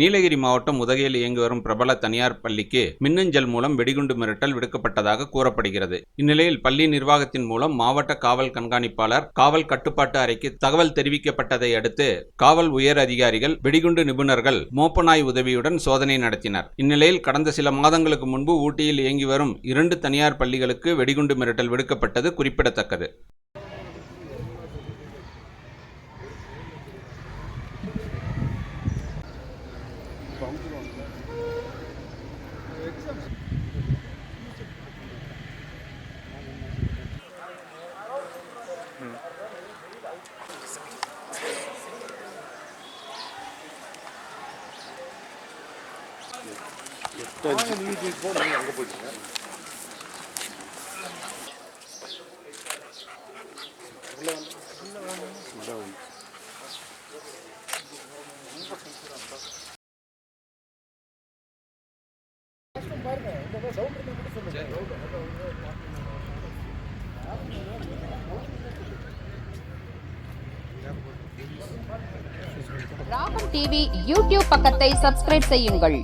நீலகிரி மாவட்டம் உதகையில் இயங்கி வரும் பிரபல தனியார் பள்ளிக்கு மின்னஞ்சல் மூலம் வெடிகுண்டு மிரட்டல் விடுக்கப்பட்டதாக கூறப்படுகிறது. இந்நிலையில் பள்ளி நிர்வாகத்தின் மூலம் மாவட்ட காவல் கண்காணிப்பாளர் காவல் கட்டுப்பாட்டு அறைக்கு தகவல் தெரிவிக்கப்பட்டதை அடுத்து காவல் உயர் அதிகாரிகள் வெடிகுண்டு நிபுணர்கள் மோப்பநாய் உதவியுடன் சோதனை நடத்தினர். இந்நிலையில் கடந்த சில மாதங்களுக்கு முன்பு ஊட்டியில் இயங்கி வரும் இரண்டு தனியார் பள்ளிகளுக்கு வெடிகுண்டு மிரட்டல் விடுக்கப்பட்டது குறிப்பிடத்தக்கது. ராகம் டிவி யூடியூப் பக்கத்தை சப்ஸ்கிரைப் செய்யுங்கள்.